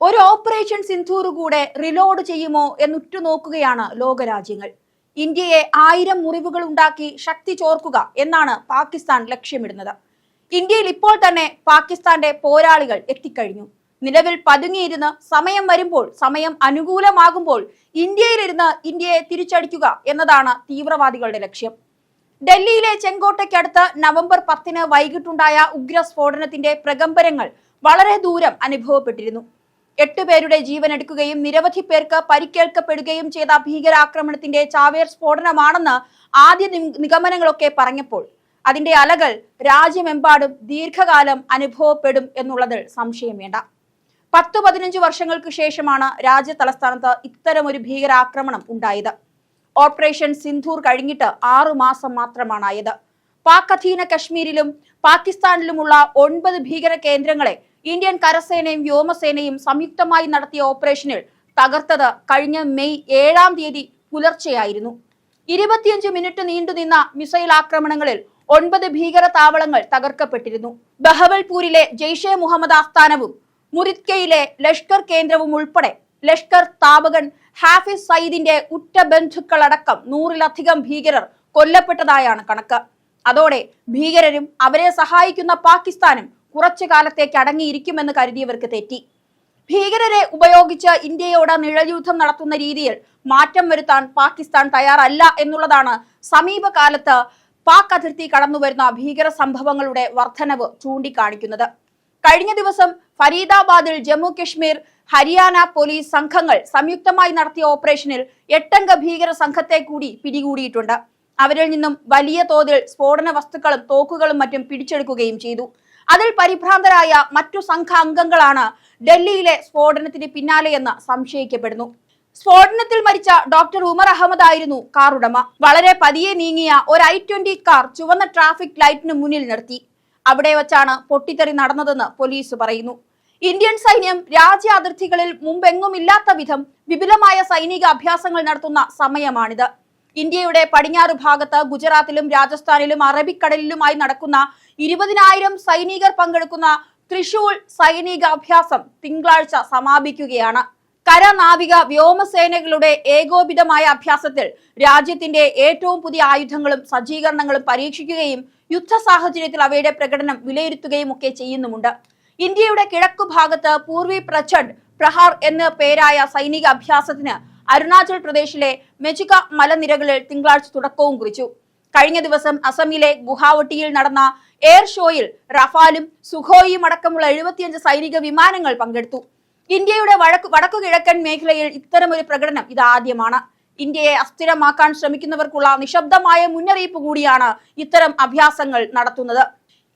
ഒരു ഓപ്പറേഷൻ സിന്ധൂർ കൂടെ റിലോഡ് ചെയ്യുമോ എന്നുറ്റുനോക്കുകയാണ് ലോകരാജ്യങ്ങൾ. ഇന്ത്യയെ ആയിരം മുറിവുകൾ ഉണ്ടാക്കി ശക്തി ചോർക്കുക എന്നാണ് പാകിസ്ഥാൻ ലക്ഷ്യമിടുന്നത്. ഇന്ത്യയിൽ ഇപ്പോൾ തന്നെ പാകിസ്ഥാന്റെ പോരാളികൾ എത്തിക്കഴിഞ്ഞു. നിലവിൽ പതുങ്ങിയിരുന്ന് സമയം വരുമ്പോൾ സമയം അനുകൂലമാകുമ്പോൾ ഇന്ത്യയിലിരുന്ന് ഇന്ത്യയെ തിരിച്ചടിക്കുക എന്നതാണ് തീവ്രവാദികളുടെ ലക്ഷ്യം. ഡൽഹിയിലെ ചെങ്കോട്ടയ്ക്കടുത്ത് നവംബർ പത്തിന് വൈകിട്ടുണ്ടായ ഉഗ്രസ്ഫോടനത്തിന്റെ പ്രകമ്പനങ്ങൾ വളരെ ദൂരം അനുഭവപ്പെട്ടിരുന്നു. എട്ട് പേരുടെ ജീവൻ എടുക്കുകയും നിരവധി പേർക്ക് പരിക്കേൽക്കപ്പെടുകയും ചെയ്ത ഭീകരാക്രമണത്തിന്റെ ചാവേർ സ്ഫോടനമാണെന്ന് ആദ്യ നിഗമനങ്ങളൊക്കെ പറഞ്ഞപ്പോൾ അതിന്റെ അലകൾ രാജ്യമെമ്പാടും ദീർഘകാലം അനുഭവപ്പെടും എന്നുള്ളതിൽ സംശയം വേണ്ട. പത്ത് പതിനഞ്ച് വർഷങ്ങൾക്ക് ശേഷമാണ് രാജ്യ തലസ്ഥാനത്ത് ഇത്തരമൊരു ഭീകരാക്രമണം ഉണ്ടായത്. ഓപ്പറേഷൻ സിന്ധൂർ കഴിഞ്ഞിട്ട് ആറു മാസം മാത്രമാണായത്. പാക് അധീന കശ്മീരിലും പാകിസ്ഥാനിലുമുള്ള ഒൻപത് ഭീകര കേന്ദ്രങ്ങളെ ഇന്ത്യൻ കരസേനയും വ്യോമസേനയും സംയുക്തമായി നടത്തിയ ഓപ്പറേഷനിൽ തകർത്തത് കഴിഞ്ഞ മെയ് ഏഴാം തീയതി പുലർച്ചെയായിരുന്നു. ഇരുപത്തിയഞ്ച് മിനിറ്റ് നീണ്ടുനിന്ന മിസൈൽ ആക്രമണങ്ങളിൽ ഒൻപത് ഭീകര താവളങ്ങൾ തകർക്കപ്പെട്ടിരുന്നു. ബഹവൽപൂരിലെ ജെയ്ഷെ മുഹമ്മദ് ആസ്ഥാനവും മുറിത്കയിലെ ലഷ്കർ കേന്ദ്രവും ഉൾപ്പെടെ ലഷ്കർ താപകൻ ഹാഫിസ് സയ്യിദിന്റെ ഉറ്റ ബന്ധുക്കളടക്കം നൂറിലധികം ഭീകരർ കൊല്ലപ്പെട്ടതായാണ് കണക്ക്. അതോടെ ഭീകരരും അവരെ സഹായിക്കുന്ന പാകിസ്ഥാനും കുറച്ചു കാലത്തേക്ക് അടങ്ങിയിരിക്കുമെന്ന് കരുതിയവർക്ക് തെറ്റി. ഭീകരരെ ഉപയോഗിച്ച് ഇന്ത്യയോട് നിഴൽയുദ്ധം നടത്തുന്ന രീതിയിൽ മാറ്റം വരുത്താൻ പാകിസ്ഥാൻ തയ്യാറല്ല എന്നുള്ളതാണ് സമീപകാലത്ത് പാക് അതിർത്തി കടന്നുവരുന്ന ഭീകര സംഭവങ്ങളുടെ വർധനവ് ചൂണ്ടിക്കാണിക്കുന്നത്. കഴിഞ്ഞ ദിവസം ഫരീദാബാദിൽ ജമ്മു കശ്മീർ ഹരിയാന പോലീസ് സംഘങ്ങൾ സംയുക്തമായി നടത്തിയ ഓപ്പറേഷനിൽ എട്ടംഗ ഭീകര സംഘത്തെ കൂടി പിടികൂടിയിട്ടുണ്ട്. അവരിൽ നിന്നും വലിയ തോതിൽ സ്ഫോടന വസ്തുക്കളും തോക്കുകളും മറ്റും പിടിച്ചെടുക്കുകയും ചെയ്തു. അതിൽ പരിഭ്രാന്തരായ മറ്റു സംഘ അംഗങ്ങളാണ് ഡൽഹിയിലെ സ്ഫോടനത്തിന് പിന്നാലെയെന്ന് സംശയിക്കപ്പെടുന്നു. സ്ഫോടനത്തിൽ മരിച്ച ഡോക്ടർ ഉമർ അഹമ്മദ് ആയിരുന്നു കാർ ഉടമ വളരെ പതിയെ നീങ്ങിയ ഒരു ഐ ട്വന്റി കാർ ചുവന്ന ട്രാഫിക് ലൈറ്റിന് മുന്നിൽ നിർത്തി. അവിടെ വച്ചാണ് പൊട്ടിത്തെറി നടന്നതെന്ന് പോലീസ് പറയുന്നു. ഇന്ത്യൻ സൈന്യം രാജ്യ അതിർത്തികളിൽ മുമ്പെങ്ങുമില്ലാത്ത വിധം വിപുലമായ സൈനിക അഭ്യാസങ്ങൾ നടത്തുന്ന സമയമാണിത്. ഇന്ത്യയുടെ പടിഞ്ഞാറ് ഭാഗത്ത് ഗുജറാത്തിലും രാജസ്ഥാനിലും അറബിക്കടലിലുമായി നടക്കുന്ന ഇരുപതിനായിരം സൈനികർ പങ്കെടുക്കുന്ന തൃശൂർ സൈനിക അഭ്യാസം തിങ്കളാഴ്ച സമാപിക്കുകയാണ്. കര നാവിക വ്യോമസേനകളുടെ ഏകോപിതമായ അഭ്യാസത്തിൽ രാജ്യത്തിന്റെ ഏറ്റവും പുതിയ ആയുധങ്ങളും സജ്ജീകരണങ്ങളും പരീക്ഷിക്കുകയും യുദ്ധ സാഹചര്യത്തിൽ അവയുടെ പ്രകടനം വിലയിരുത്തുകയും ഒക്കെ ചെയ്യുന്നുമുണ്ട്. ഇന്ത്യയുടെ കിഴക്കു ഭാഗത്ത് പൂർവി പ്രചണ്ഡ് പ്രഹാർ എന്ന പേരായ സൈനിക അഭ്യാസത്തിന് അരുണാചൽ പ്രദേശിലെ മെജിക മലനിരകളിൽ തിങ്കളാഴ്ച തുടക്കവും കുറിച്ചു. കഴിഞ്ഞ ദിവസം അസമിലെ ഗുഹാവട്ടിയിൽ നടന്ന എയർ ഷോയിൽ റഫാലും സുഖോയും അടക്കമുള്ള എഴുപത്തിയഞ്ച് സൈനിക വിമാനങ്ങൾ പങ്കെടുത്തു. ഇന്ത്യയുടെ വടക്കു വടക്കു കിഴക്കൻ മേഖലയിൽ ഇത്തരമൊരു പ്രകടനം ഇതാദ്യമാണ്. ഇന്ത്യയെ അസ്ഥിരമാക്കാൻ ശ്രമിക്കുന്നവർക്കുള്ള നിശബ്ദമായ മുന്നറിയിപ്പ് കൂടിയാണ് ഇത്തരം അഭ്യാസങ്ങൾ നടത്തുന്നത്.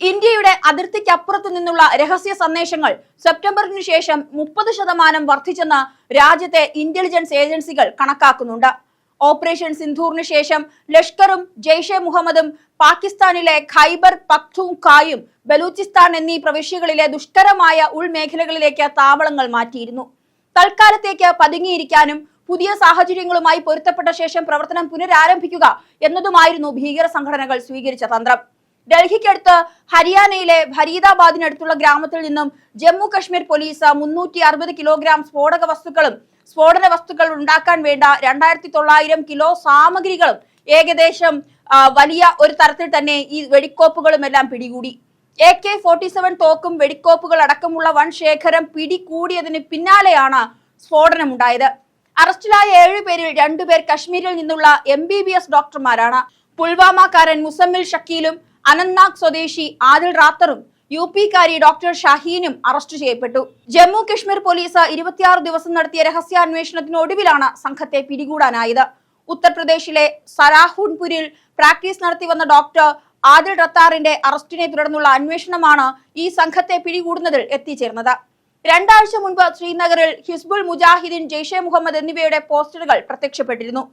ഇന്ത്യയുടെ അതിർത്തിക്കപ്പുറത്തു നിന്നുള്ള രഹസ്യ സന്ദേശങ്ങൾ സെപ്റ്റംബറിനു ശേഷം മുപ്പത് ശതമാനം വർദ്ധിച്ചെന്ന് രാജ്യത്തെ ഇന്റലിജൻസ് ഏജൻസികൾ കണക്കാക്കുന്നുണ്ട്. ഓപ്പറേഷൻ സിന്ധൂറിന് ശേഷം ലഷ്കറും ജെയ്ഷെ മുഹമ്മദും പാകിസ്ഥാനിലെ ഖൈബർ പക്തൂഖായും ബലൂചിസ്ഥാൻ എന്നീ പ്രവിശ്യകളിലെ ദുഷ്കരമായ ഉൾമേഖലകളിലേക്ക് താവളങ്ങൾ മാറ്റിയിരുന്നു. തൽക്കാലത്തേക്ക് പതുങ്ങിയിരിക്കാനും പുതിയ സാഹചര്യങ്ങളുമായി പൊരുത്തപ്പെട്ട ശേഷം പ്രവർത്തനം പുനരാരംഭിക്കുക എന്നതുമായിരുന്നു ഭീകര സംഘടനകൾ സ്വീകരിച്ച തന്ത്രം. ഡൽഹിക്കടുത്ത് ഹരിയാനയിലെ ഫരീദാബാദിനടുത്തുള്ള ഗ്രാമത്തിൽ നിന്നും ജമ്മു കശ്മീർ പോലീസ് മുന്നൂറ്റി അറുപത് കിലോഗ്രാം സ്ഫോടക വസ്തുക്കളും സ്ഫോടന വസ്തുക്കൾ ഉണ്ടാക്കാൻ വേണ്ട രണ്ടായിരത്തി തൊള്ളായിരം കിലോ സാമഗ്രികളും ഏകദേശം വലിയ ഒരു തരത്തിൽ തന്നെ ഈ വെടിക്കോപ്പുകളും എല്ലാം പിടികൂടി. എ കെ ഫോർട്ടി സെവൻ തോക്കും വെടിക്കോപ്പുകൾ അടക്കമുള്ള വൻ ശേഖരം പിടികൂടിയതിന് പിന്നാലെയാണ് സ്ഫോടനമുണ്ടായത്. അറസ്റ്റിലായ ഏഴു പേരിൽ രണ്ടുപേർ കശ്മീരിൽ നിന്നുള്ള എം ബി ബി എസ് ഡോക്ടർമാരാണ്. പുൽവാമക്കാരൻ മുസമ്മിൽ ഷക്കീലും അനന്ത്നാഗ് സ്വദേശി ആദിൽ റാത്തറും യു പിക്കാരി ഡോക്ടർ ഷഹീനും അറസ്റ്റ് ചെയ്യപ്പെട്ടു. ജമ്മു കശ്മീർ പോലീസ് ഇരുപത്തിയാറ് ദിവസം നടത്തിയ രഹസ്യാന്വേഷണത്തിനൊടുവിലാണ് സംഘത്തെ പിടികൂടാനായത്. ഉത്തർപ്രദേശിലെ സരാഹുൻപുരിൽ പ്രാക്ടീസ് നടത്തി വന്ന ഡോക്ടർ ആദിൽ റത്താറിന്റെ അറസ്റ്റിനെ തുടർന്നുള്ള അന്വേഷണമാണ് ഈ സംഘത്തെ പിടികൂടുന്നതിൽ എത്തിച്ചേർന്നത്. രണ്ടാഴ്ച മുൻപ് ശ്രീനഗറിൽ ഹിസ്ബുൾ മുജാഹിദീൻ ജെയ്ഷെ മുഹമ്മദ് എന്നിവയുടെ പോസ്റ്ററുകൾ പ്രത്യക്ഷപ്പെട്ടിരുന്നു.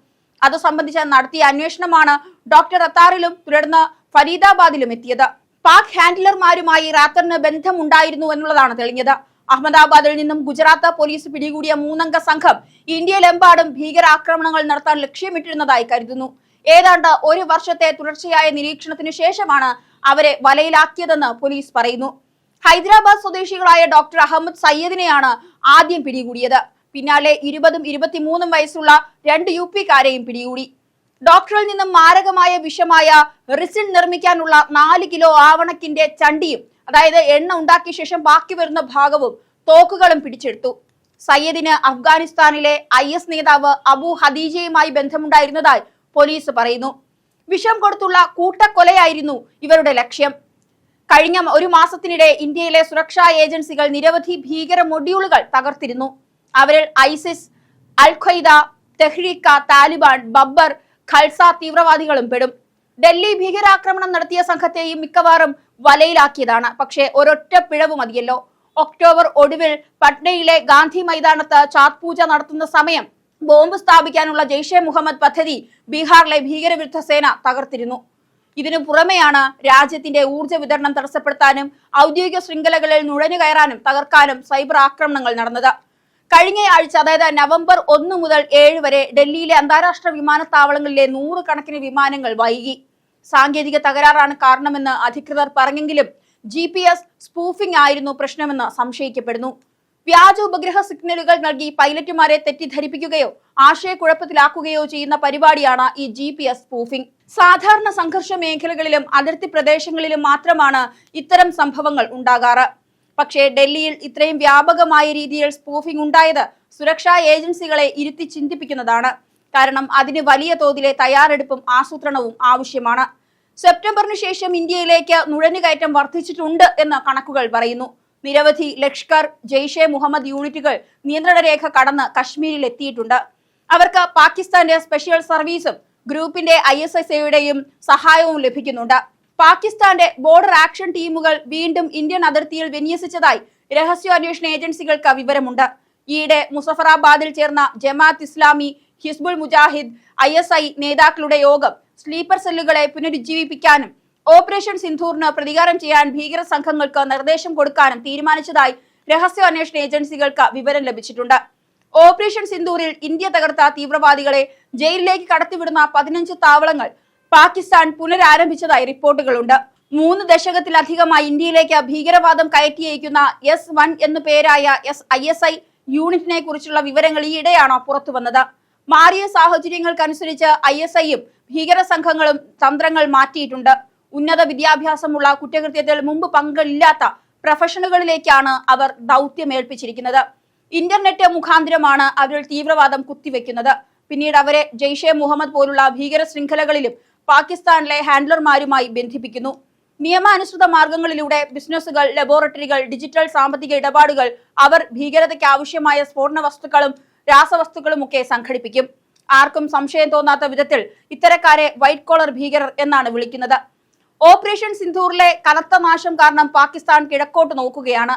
അത് സംബന്ധിച്ച നടത്തിയ അന്വേഷണമാണ് ഡോക്ടർ റത്താറിലും തുടർന്ന് ഫരീദാബാദിലും എത്തിയത്. പാക് ഹാൻഡ്ലർമാരുമായി റാത്തറിന് ബന്ധമുണ്ടായിരുന്നു എന്നുള്ളതാണ് തെളിഞ്ഞത്. അഹമ്മദാബാദിൽ നിന്നും ഗുജറാത്ത് പോലീസ് പിടികൂടിയ മൂന്നംഗ സംഘം ഇന്ത്യയിലെമ്പാടും ഭീകരാക്രമണങ്ങൾ നടത്താൻ ലക്ഷ്യമിട്ടിരുന്നതായി കരുതുന്നു. ഏതാണ്ട് ഒരു വർഷത്തെ തുടർച്ചയായ നിരീക്ഷണത്തിനു ശേഷമാണ് അവരെ വലയിലാക്കിയതെന്ന് പോലീസ് പറയുന്നു. ഹൈദരാബാദ് സ്വദേശികളായ ഡോക്ടർ അഹമ്മദ് സയ്യദിനെയാണ് ആദ്യം പിടികൂടിയത്. പിന്നാലെ ഇരുപതും ഇരുപത്തിമൂന്നും വയസ്സുള്ള രണ്ട് യു പിക്കാരെയും പിടികൂടി. ഡോക്ടറിൽ നിന്നും മാരകമായ വിഷമായ റിസിൻ നിർമ്മിക്കാനുള്ള നാല് കിലോ ആവണക്കിന്റെ ചണ്ടിയും അതായത് എണ്ണ ഉണ്ടാക്കിയ ശേഷം ബാക്കി വരുന്ന ഭാഗവും തോക്കുകളും പിടിച്ചെടുത്തു. സയ്യദിന് അഫ്ഗാനിസ്ഥാനിലെ ഐ എസ് നേതാവ് അബു ഹദീജയുമായി ബന്ധമുണ്ടായിരുന്നതായി പോലീസ് പറയുന്നു. വിഷം കൊടുത്തുള്ള കൂട്ടക്കൊലയായിരുന്നു ഇവരുടെ ലക്ഷ്യം. കഴിഞ്ഞ ഒരു മാസത്തിനിടെ ഇന്ത്യയിലെ സുരക്ഷാ ഏജൻസികൾ നിരവധി ഭീകര മൊഡ്യൂളുകൾ തകർത്തിരുന്നു. അവരിൽ ISIS al Qaeda Tehreek Taliban Babbar Khalsa തീവ്രവാദികളും പെടും. ഡൽഹി ഭീകരാക്രമണം നടത്തിയ സംഘത്തെയും മിക്കവാറും വലയിലാക്കിയതാണ്. പക്ഷേ ഒരൊറ്റ പിഴവ് മതിയല്ലോ. ഒക്ടോബർ ഒടുവിൽ പട്നയിലെ ഗാന്ധി മൈതാനത്ത് ചാത് പൂജ നടത്തുന്ന സമയം ബോംബ് സ്ഥാപിക്കാനുള്ള ജെയ്ഷെ മുഹമ്മദ് പദ്ധതി ബീഹാറിലെ ഭീകരവിരുദ്ധ സേന തകർത്തിരുന്നു. ഇതിനു പുറമെയാണ് രാജ്യത്തിന്റെ ഊർജ വിതരണം തടസ്സപ്പെടുത്താനും ഔദ്യോഗിക ശൃംഖലകളിൽ നുഴഞ്ഞു കയറാനും തകർക്കാനും സൈബർ ആക്രമണങ്ങൾ നടന്നത്. കഴിഞ്ഞ ആഴ്ച അതായത് നവംബർ ഒന്ന് മുതൽ ഏഴ് വരെ ഡൽഹിയിലെ അന്താരാഷ്ട്ര വിമാനത്താവളങ്ങളിലെ നൂറുകണക്കിന് വിമാനങ്ങൾ വൈകി. സാങ്കേതിക തകരാറാണ് കാരണമെന്ന് അധികൃതർ പറഞ്ഞെങ്കിലും ജി പി എസ് സ്പൂഫിംഗ് ആയിരുന്നു പ്രശ്നമെന്ന് സംശയിക്കപ്പെടുന്നു. വ്യാജ ഉപഗ്രഹ സിഗ്നലുകൾ നൽകി പൈലറ്റുമാരെ തെറ്റിദ്ധരിപ്പിക്കുകയോ ആശയക്കുഴപ്പത്തിലാക്കുകയോ ചെയ്യുന്ന പരിപാടിയാണ് ഈ ജി പി എസ് സ്പൂഫിംഗ്. സാധാരണ സംഘർഷ മേഖലകളിലും അതിർത്തി പ്രദേശങ്ങളിലും മാത്രമാണ് ഇത്തരം സംഭവങ്ങൾ ഉണ്ടാകാറ്. പക്ഷേ ഡൽഹിയിൽ ഇത്രയും വ്യാപകമായ രീതിയിൽ സ്പൂഫിംഗ് ഉണ്ടായത് സുരക്ഷാ ഏജൻസികളെ ഇരുത്തി ചിന്തിപ്പിക്കുന്നതാണ്. കാരണം അതിന് വലിയ തോതിലെ തയ്യാറെടുപ്പും ആസൂത്രണവും ആവശ്യമാണ്. സെപ്റ്റംബറിന് ശേഷം ഇന്ത്യയിലേക്ക് നുഴഞ്ഞുകയറ്റം വർദ്ധിച്ചിട്ടുണ്ട് എന്ന് കണക്കുകൾ പറയുന്നു. നിരവധി ലഷ്കർ ജെയ്ഷെ മുഹമ്മദ് യൂണിറ്റുകൾ നിയന്ത്രണ രേഖ കടന്ന് കശ്മീരിൽ എത്തിയിട്ടുണ്ട് അവർക്ക് പാകിസ്ഥാന്റെ സ്പെഷ്യൽ സർവീസും ഗ്രൂപ്പിന്റെ ഐ എസ് എസ് എയുടെയും സഹായവും ലഭിക്കുന്നുണ്ട്. പാകിസ്ഥാന്റെ ബോർഡർ ആക്ഷൻ ടീമുകൾ വീണ്ടും ഇന്ത്യൻ അതിർത്തിയിൽ വിന്യസിച്ചതായി രഹസ്യാന്വേഷണ ഏജൻസികൾക്ക് വിവരമുണ്ട്. ഈയിടെ മുസഫറാബാദിൽ ചേർന്ന Jamaat Islami Hizbul Mujahid I S I നേതാക്കളുടെ യോഗം സ്ലീപ്പർ സെല്ലുകളെ പുനരുജ്ജീവിപ്പിക്കാനും ഓപ്പറേഷൻ സിന്ധൂറിന് പ്രതികാരം ചെയ്യാൻ ഭീകര സംഘങ്ങൾക്ക് നിർദ്ദേശം കൊടുക്കാനും തീരുമാനിച്ചതായി രഹസ്യാന്വേഷണ ഏജൻസികൾക്ക് വിവരം ലഭിച്ചിട്ടുണ്ട്. ഓപ്പറേഷൻ സിന്ധൂറിൽ ഇന്ത്യ തകർത്ത തീവ്രവാദികളെ ജയിലിലേക്ക് കടത്തിവിടുന്ന പതിനഞ്ച് താവളങ്ങൾ പാകിസ്ഥാൻ പുനരാരംഭിച്ചതായി റിപ്പോർട്ടുകളുണ്ട്. മൂന്ന് ദശകത്തിലധികമായി ഇന്ത്യയിലേക്ക് ഭീകരവാദം കയറ്റിയയക്കുന്ന എസ് വൺ എന്നു പേരായ എസ് ഐ എസ് ഐ യൂണിറ്റിനെ കുറിച്ചുള്ള വിവരങ്ങൾ ഈയിടെയാണ് പുറത്തു വന്നത്. മാറിയ സാഹചര്യങ്ങൾക്കനുസരിച്ച് ഐ എസ് ഐയും ഭീകര സംഘങ്ങളും തന്ത്രങ്ങൾ മാറ്റിയിട്ടുണ്ട്. ഉന്നത വിദ്യാഭ്യാസമുള്ള കുറ്റകൃത്യത്തിൽ മുമ്പ് പങ്കില്ലാത്ത പ്രൊഫഷണലുകളിലേക്കാണ് അവർ ദൗത്യമേൽപ്പിച്ചിരിക്കുന്നത്. ഇന്റർനെറ്റ് മുഖാന്തരമാണ് അവരിൽ തീവ്രവാദം കുത്തിവെക്കുന്നത്. പിന്നീട് അവരെ ജെയ്ഷെ മുഹമ്മദ് പോലുള്ള ഭീകര ശൃംഖലകളിലും പാകിസ്ഥാനിലെ ഹാൻഡ്ലർമാരുമായി ബന്ധിപ്പിക്കുന്നു. നിയമാനുസൃത മാർഗങ്ങളിലൂടെ ബിസിനസ്സുകൾ ലബോറട്ടറികൾ ഡിജിറ്റൽ സാമ്പത്തിക ഇടപാടുകൾ അവർ ഭീകരതയ്ക്ക് ആവശ്യമായ സ്ഫോടന വസ്തുക്കളും രാസവസ്തുക്കളും ഒക്കെ സംഘടിപ്പിക്കും. ആർക്കും സംശയം തോന്നാത്ത വിധത്തിൽ ഇത്തരക്കാരെ വൈറ്റ് കോളർ ഭീകരർ എന്നാണ് വിളിക്കുന്നത്. ഓപ്പറേഷൻ സിന്ധൂറിലെ കനത്ത നാശം കാരണം പാകിസ്ഥാൻ കിഴക്കോട്ട് നോക്കുകയാണ്.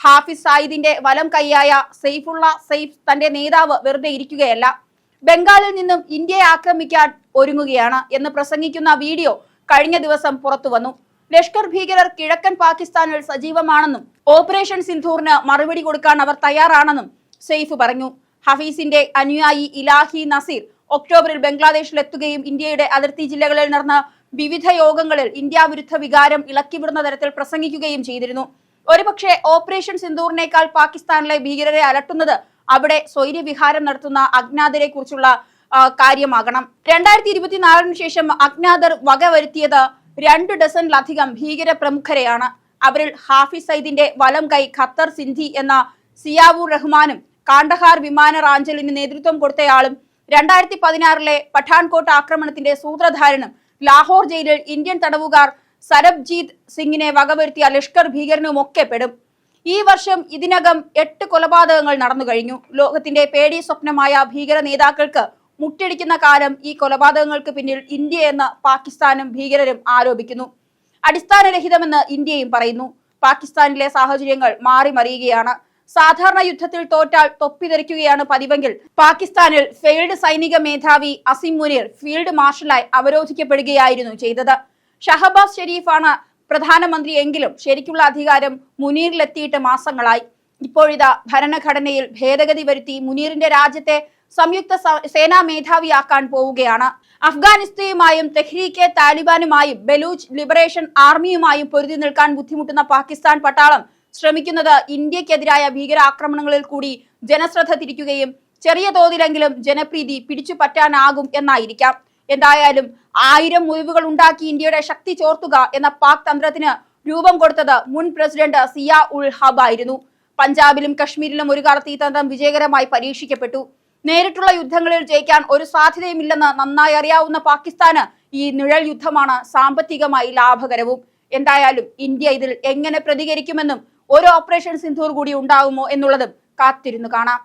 ഹാഫിസ് സായിദിന്റെ വലം കൈയായ സെയ്ഫുള്ള സെയ്ഫ് തന്റെ നേതാവ് വെറുതെ ഇരിക്കുകയല്ല. ബംഗാളിൽ നിന്നും ഇന്ത്യയെ ആക്രമിക്കാൻ ഒരുങ്ങുകയാണ് എന്ന് പ്രസംഗിക്കുന്ന വീഡിയോ കഴിഞ്ഞ ദിവസം പുറത്തു വന്നു. ലഷ്കർ ഭീകരർ കിഴക്കൻ പാകിസ്ഥാനിൽ സജീവമാണെന്നും ഓപ്പറേഷൻ സിന്ധൂറിന് മറുപടി കൊടുക്കാൻ അവർ തയ്യാറാണെന്നും സെയ്ഫ് പറഞ്ഞു. ഹഫീസിന്റെ അനുയായി ഇലാഹി നസീർ ഒക്ടോബറിൽ ബംഗ്ലാദേശിൽ എത്തുകയും ഇന്ത്യയുടെ അതിർത്തി ജില്ലകളിൽ നടന്ന വിവിധ യോഗങ്ങളിൽ ഇന്ത്യ വിരുദ്ധ വികാരം ഇളക്കിവിടുന്ന തരത്തിൽ പ്രസംഗിക്കുകയും ചെയ്തിരുന്നു. ഒരുപക്ഷെ ഓപ്പറേഷൻ സിന്ദൂറിനേക്കാൾ പാകിസ്ഥാനിലെ ഭീകരരെ അലട്ടുന്നത് അവിടെ സ്വൈര്യവിഹാരം നടത്തുന്ന അജ്ഞാതരെ കുറിച്ചുള്ള കാര്യമാകണം. രണ്ടായിരത്തി ഇരുപത്തിനാലിന് ശേഷം അജ്ഞാതർ വകവരുത്തിയത് രണ്ട് ഡസനിലധികം ഭീകര പ്രമുഖരെയാണ് അവരിൽ ഹാഫിസ് സൈദിന്റെ വലം കൈ ഖത്തർ സിന്ധി എന്ന സിയാവൂർ റഹ്മാനും കാണ്ടഹാർ വിമാന റാഞ്ചലിന് നേതൃത്വം കൊടുത്തയാളും രണ്ടായിരത്തി പതിനാറിലെ പഠാൻകോട്ട് ആക്രമണത്തിന്റെ സൂത്രധാരനും ലാഹോർ ജയിലിൽ ഇന്ത്യൻ തടവുകാർ സരബ്ജീത് സിംഗിനെ വകവരുത്തിയ ലഷ്കർ ഭീകരനുമൊക്കെ പെടും. ഈ വർഷം ഇതിനകം എട്ട് കൊലപാതകങ്ങൾ നടന്നു കഴിഞ്ഞു. ലോകത്തിന്റെ പേടി സ്വപ്നമായ ഭീകര നേതാക്കൾക്ക് മുട്ടിടിക്കുന്ന കാലം ഈ കൊലപാതകങ്ങൾക്ക് പിന്നിൽ ഇന്ത്യ എന്ന് പാകിസ്ഥാനും ഭീകരരും ആരോപിക്കുന്നു. അടിസ്ഥാനരഹിതമെന്ന് ഇന്ത്യയും പറയുന്നു. പാകിസ്ഥാനിലെ സാഹചര്യങ്ങൾ മാറിമറിയുകയാണ് സാധാരണ യുദ്ധത്തിൽ തോറ്റാൽ തൊപ്പിതെറിക്കുകയാണ് പതിവെങ്കിൽ പാകിസ്ഥാനിൽ ഫെയിൽഡ് സൈനിക മേധാവി അസിം മുനീർ ഫീൽഡ് മാർഷലായി അവരോധിക്കപ്പെടുകയായിരുന്നു ചെയ്തത്. ഷഹബാസ് ഷെരീഫാണ് പ്രധാനമന്ത്രി എങ്കിലും ശരിക്കുള്ള അധികാരം മുനീറിലെത്തിയിട്ട് മാസങ്ങളായി. ഇപ്പോഴിതാ ഭരണഘടനയിൽ ഭേദഗതി വരുത്തി മുനീറിന്റെ രാജ്യത്തെ സംയുക്ത സേനാ മേധാവിയാക്കാൻ പോവുകയാണ്. അഫ്ഗാനിസ്ഥാനുമായും തെഹ്രീക്കെ താലിബാനുമായും ബലൂച്ച് ലിബറേഷൻ ആർമിയുമായും പൊരുതി നിൽക്കാൻ ബുദ്ധിമുട്ടുന്ന പാകിസ്ഥാൻ പട്ടാളം ശ്രമിക്കുന്നത് ഇന്ത്യക്കെതിരായ ഭീകരാക്രമണങ്ങളിൽ കൂടി ജനശ്രദ്ധ തിരിക്കുകയും ചെറിയ തോതിലെങ്കിലും ജനപ്രീതി പിടിച്ചു പറ്റാനാകും എന്നായിരിക്കാം. എന്തായാലും ആയിരം മുറിവുകൾ ഉണ്ടാക്കി ഇന്ത്യയുടെ ശക്തി ചോർത്തുക എന്ന പാക് തന്ത്രത്തിന് രൂപം കൊടുത്തത് മുൻ പ്രസിഡന്റ് സിയ ഉൾ ഹബ് ആയിരുന്നു. പഞ്ചാബിലും കശ്മീരിലും ഒരു കാലത്ത് ഈ തന്ത്രം വിജയകരമായി പരീക്ഷിക്കപ്പെട്ടു. നേരിട്ടുള്ള യുദ്ധങ്ങളിൽ ജയിക്കാൻ ഒരു സാധ്യതയുമില്ലെന്ന് നന്നായി അറിയാവുന്ന പാകിസ്ഥാന് ഈ നിഴൽ യുദ്ധമാണ് സാമ്പത്തികമായി ലാഭകരവും. എന്തായാലും ഇന്ത്യ ഇതിൽ എങ്ങനെ പ്രതികരിക്കുമെന്നും ഒരു ഓപ്പറേഷൻ സിന്ധൂർ കൂടി ഉണ്ടാവുമോ എന്നുള്ളതും കാത്തിരുന്നു കാണാം.